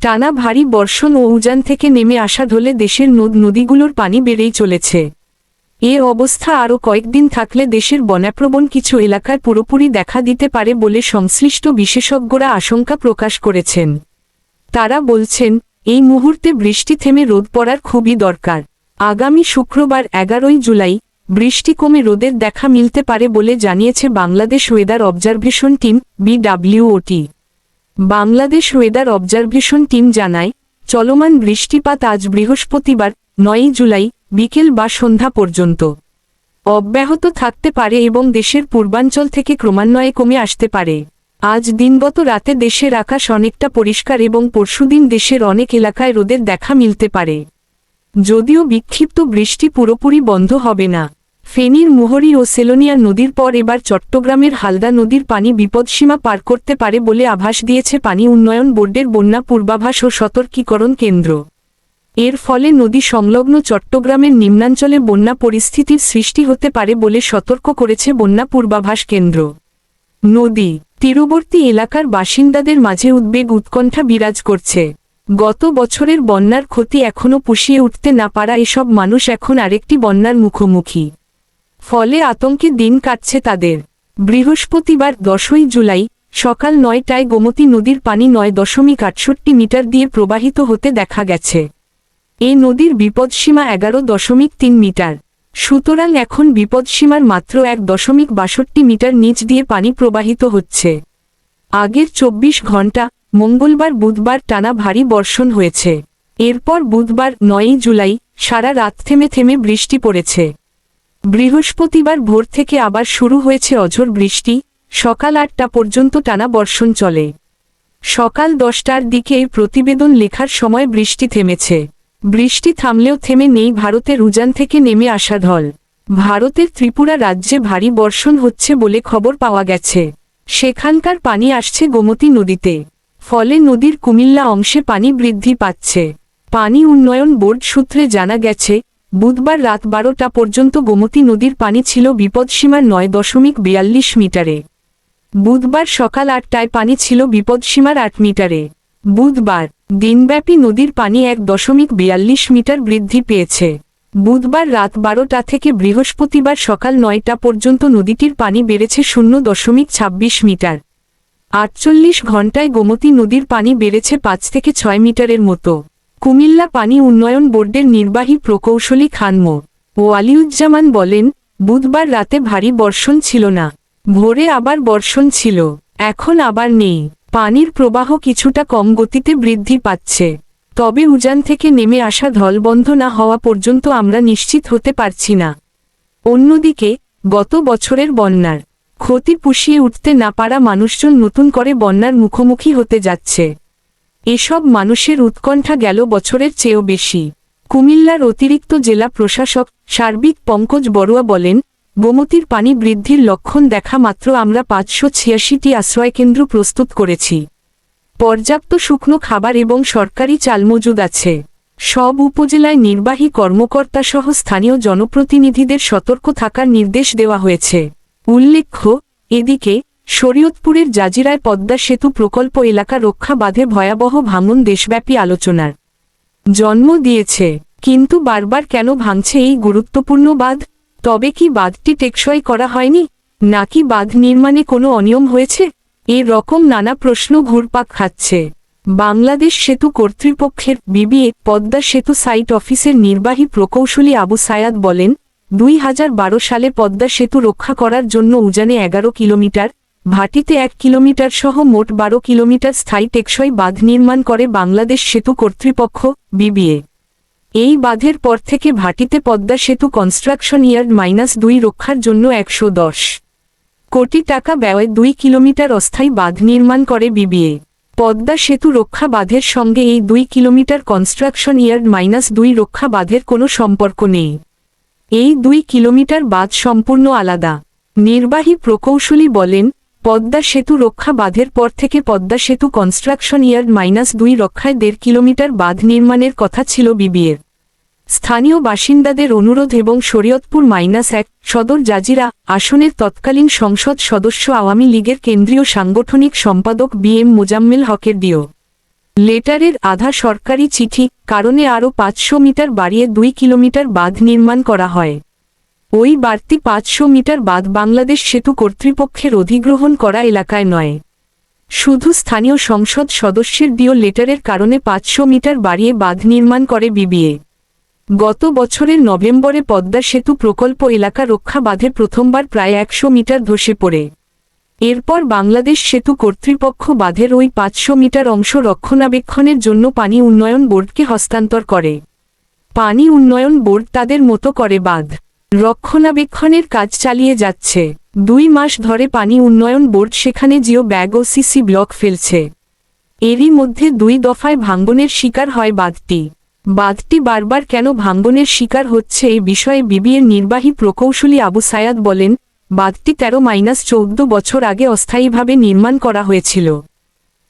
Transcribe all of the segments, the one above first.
টানা ভারী বর্ষণ ও উজান থেকে নেমে আসা ঢলে দেশের নদ নদীগুলোর পানি বেড়েই চলেছে। এ অবস্থা আরও কয়েকদিন থাকলে দেশের বনাপ্রবণ কিছু এলাকায় পুরোপুরি দেখা দিতে পারে বলে সংশ্লিষ্ট বিশেষজ্ঞরা আশঙ্কা প্রকাশ করেছেন। তারা বলছেন, এই মুহূর্তে বৃষ্টি থেমে রোদ পড়ার খুবই দরকার। আগামী শুক্রবার এগারোই জুলাই বৃষ্টি কমে রোদের দেখা মিলতে পারে বলে জানিয়েছে Bangladesh weather observation team BWOT. Bangladesh weather observation team জানায়, চলমান বৃষ্টিপাত আজ বৃহস্পতিবার, নয়ই জুলাই, বিকেল বা সন্ধ্যা পর্যন্ত। অব্যাহত থাকতে পারে এবং দেশের পূর্বাঞ্চল থেকে ক্রমান্বয়ে কমে আসতে পারে। আজ দিনগত রাতে দেশের আকাশ অনেকটা পরিষ্কার এবং পরশুদিন দেশের অনেক এলাকায় রোদের দেখা মিলতে পারে। যদিও বিক্ষিপ্ত বৃষ্টি পুরোপুরি বন্ধ হবে না। ফেনীর মুহরী ও সেলোনিয়া নদীর পর এবার চট্টগ্রামের হালদা নদীর পানি বিপদসীমা পার করতে পারে বলে আভাস দিয়েছে পানি উন্নয়ন বোর্ডের বন্যা পূর্বাভাস ও সতর্কীকরণ কেন্দ্র। এর ফলে নদী সংলগ্ন চট্টগ্রামের নিম্নাঞ্চলে বন্যা পরিস্থিতির সৃষ্টি হতে পারে বলে সতর্ক করেছে বন্যা পূর্বাভাস কেন্দ্র। নদী, তীরবর্তী এলাকার বাসিন্দাদের মাঝে উদ্বেগ উৎকণ্ঠা বিরাজ করছে। গত বছরের বন্যার ক্ষতি এখনও পুষিয়ে উঠতে না পারা এসব মানুষ এখন আরেকটি বন্যার মুখোমুখি। ফলে আতঙ্কে দিন কাটছে তাদের। বৃহস্পতিবার দশই জুলাই, সকাল নয়টায় গোমতী নদীর পানি নয় দশমিক আটষট্টি মিটার দিয়ে প্রবাহিত হতে দেখা গেছে। এ নদীর বিপদসীমা এগারো দশমিক তিন মিটার। সুতরাং এখন বিপদসীমার মাত্র এক দশমিক বাষট্টি মিটার নিচ দিয়ে পানি প্রবাহিত হচ্ছে। আগের চব্বিশ ঘণ্টা, মঙ্গলবার বুধবার টানা ভারী বর্ষণ হয়েছে। এরপর বুধবার নয়ই জুলাই, সারা রাত থেমে থেমে বৃষ্টি পড়েছে। বৃহস্পতিবার ভোর থেকে আবার শুরু হয়েছে অঝোর বৃষ্টি, সকাল আটটা পর্যন্ত টানা বর্ষণ চলে। সকাল দশটার দিকে প্রতিবেদন লেখার সময় বৃষ্টি থেমেছে। বৃষ্টি থামলেও থেমে নেই ভারতের উজান থেকে নেমে আসা ঢল। ভারতের ত্রিপুরা রাজ্যে ভারী বর্ষণ হচ্ছে বলে খবর পাওয়া গেছে। সেখানকার পানি আসছে গোমতী নদীতে। ফলে নদীর কুমিল্লা অংশে পানি বৃদ্ধি পাচ্ছে। পানি উন্নয়ন বোর্ড সূত্রে জানা গেছে বুধবার রাত বারোটা পর্যন্ত গোমতী নদীর পানি ছিল বিপদসীমার নয় দশমিক বিয়াল্লিশ মিটারে। বুধবার সকাল আটটায় পানি ছিল বিপদসীমার আট মিটারে। বুধবার দিনব্যাপী নদীর পানি এক দশমিক বিয়াল্লিশ মিটার বৃদ্ধি পেয়েছে। বুধবার রাত বারোটা থেকে বৃহস্পতিবার সকাল নয়টা পর্যন্ত নদীটির পানি বেড়েছে শূন্য দশমিক ছাব্বিশ মিটার। আটচল্লিশ ঘণ্টায় গোমতী নদীর পানি বেড়েছে পাঁচ থেকে ছয় মিটারের মতো। কুমিল্লা পানি উন্নয়ন বোর্ডের নির্বাহী প্রকৌশলী খানমো ও আলিউজ্জামান বলেন, বুধবার রাতে ভারী বর্ষণ ছিল না। ভোরে আবার বর্ষণ ছিল। এখন আবার নেই। পানির প্রবাহ কিছুটা কম গতিতে বৃদ্ধি পাচ্ছে। তবে উজান থেকে নেমে আসা ঢলবন্ধ না হওয়া পর্যন্ত আমরা নিশ্চিত হতে পারছি না। অন্যদিকে, গত বছরের বন্যার ক্ষতি পুষিয়ে উঠতে না পারা মানুষজন নতুন করে বন্যার মুখোমুখি হতে যাচ্ছে। এসব মানুষের উৎকণ্ঠা গেল বছরের চেয়েও বেশি। কুমিল্লার অতিরিক্ত জেলা প্রশাসক সার্বিক পঙ্কজ বড়ুয়া বলেন, গোমতীর পানি বৃদ্ধির লক্ষণ দেখা মাত্র আমরা পাঁচশো ছিয়াশিটি আশ্রয়কেন্দ্র প্রস্তুত করেছি। পর্যাপ্ত শুকনো খাবার এবং সরকারি চাল মজুদ আছে। সব উপজেলায় নির্বাহী কর্মকর্তা সহ স্থানীয় জনপ্রতিনিধিদের সতর্ক থাকার নির্দেশ দেওয়া হয়েছে। উল্লেখ্য, এদিকে শরীয়তপুরের জাজিরায় পদ্মা সেতু প্রকল্প এলাকা রক্ষা বাঁধে ভয়াবহ ভাঙন দেশব্যাপী আলোচনার। জন্ম দিয়েছে, কিন্তু বারবার কেন ভাঙছে এই গুরুত্বপূর্ণ বাঁধ? তবে কি বাঁধটি টেকসই করা হয়নি? নাকি বাঁধ নির্মাণে কোনো অনিয়ম হয়েছে? এ রকম নানা প্রশ্ন ঘুরপাক খাচ্ছে। বাংলাদেশ সেতু কর্তৃপক্ষের বিবিএ পদ্মা সেতু সাইট অফিসের নির্বাহী প্রকৌশলী আবু সায়াদ বলেন, দুই হাজার বারো সালে পদ্মা সেতু রক্ষা করার জন্য উজানে এগারো কিলোমিটার ভাটিতে এক কিলোমিটার সহ মোট বারো কিলোমিটার স্থায়ী টেকসই বাঁধ নির্মাণ করে বাংলাদেশ সেতু কর্তৃপক্ষ, বিবিএ। এই বাঁধের পর থেকে ভাটিতে পদ্মা সেতু কনস্ট্রাকশন ইয়ার্ড মাইনাস দুই রক্ষার জন্য একশো দশ কোটি টাকা ব্যয়ে দুই কিলোমিটার অস্থায়ী বাঁধ নির্মাণ করে বিবিএ। পদ্মা সেতু রক্ষা বাঁধের সঙ্গে এই দুই কিলোমিটার কনস্ট্রাকশন ইয়ার্ড মাইনাস দুই রক্ষা বাঁধের কোনো সম্পর্ক নেই। এই দুই কিলোমিটার বাঁধ সম্পূর্ণ আলাদা। নির্বাহী প্রকৌশলী বলেন পদ্মা সেতু রক্ষা বাঁধের পর থেকে পদ্মা সেতু কনস্ট্রাকশন ইয়ার্ড মাইনাস দুই রক্ষায় দেড় কিলোমিটার বাঁধ নির্মাণের কথা ছিল বিবিএর। স্থানীয় বাসিন্দাদের অনুরোধ এবং শরীয়তপুর মাইনাস এক সদর জাজিরা আসনের তৎকালীন সংসদ সদস্য আওয়ামী লীগের কেন্দ্রীয় সাংগঠনিক সম্পাদক বি এম মোজাম্মেল হকের ডিও লেটারের আধা সরকারি চিঠি, কারণে আরও পাঁচশো মিটার বাড়িয়ে দুই কিলোমিটার বাঁধ নির্মাণ করা হয়। ওই বাড়তি পাঁচশো মিটার বাঁধ বাংলাদেশ সেতু কর্তৃপক্ষের অধিগ্রহণ করা এলাকায় নয়। শুধু স্থানীয় সংসদ সদস্যের দিও লেটারের কারণে পাঁচশো মিটার বাড়িয়ে বাঁধ নির্মাণ করে বিবিএ। গত বছরের নভেম্বরে পদ্মা সেতু প্রকল্প এলাকা রক্ষা বাঁধে প্রথমবার প্রায় একশো মিটার ধসে পড়ে। এরপর বাংলাদেশ সেতু কর্তৃপক্ষ বাঁধের ওই পাঁচশো মিটার অংশ রক্ষণাবেক্ষণের জন্য পানি উন্নয়ন বোর্ডকে হস্তান্তর করে। পানি উন্নয়ন বোর্ড তাদের মতো করে বাঁধ। রক্ষণাবেক্ষণের কাজ চালিয়ে যাচ্ছে। দুই মাস ধরে পানি উন্নয়ন বোর্ড সেখানে জিও ব্যাগ ও সিসি ব্লক ফেলছে। এরই মধ্যে দুই দফায় ভাঙ্গনের শিকার হয় বাঁধটি। বাঁধটি বারবার কেন ভাঙ্গনের শিকার হচ্ছে এই বিষয়ে বিবিএর নির্বাহী প্রকৌশলী আবু সায়াদ বলেন, বাঁধটি তেরো মাইনাস চৌদ্দ বছর আগে অস্থায়ীভাবে নির্মাণ করা হয়েছিল।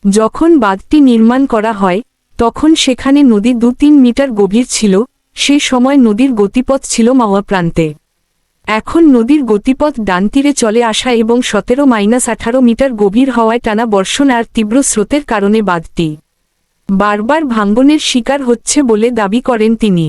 যখন বাঁধটি নির্মাণ করা হয়, তখন সেখানে নদী দু তিন মিটার গভীর ছিল সে সময় নদীর গতিপথ ছিল মাওয়া প্রান্তে। এখন নদীর গতিপথ ডান তীরে চলে আসা এবং সতেরো মাইনাস আঠারো মিটার গভীর হওয়ায় টানা বর্ষণ আর তীব্র স্রোতের কারণে বাদটি বারবার ভাঙ্গনের শিকার হচ্ছে বলে দাবি করেন তিনি।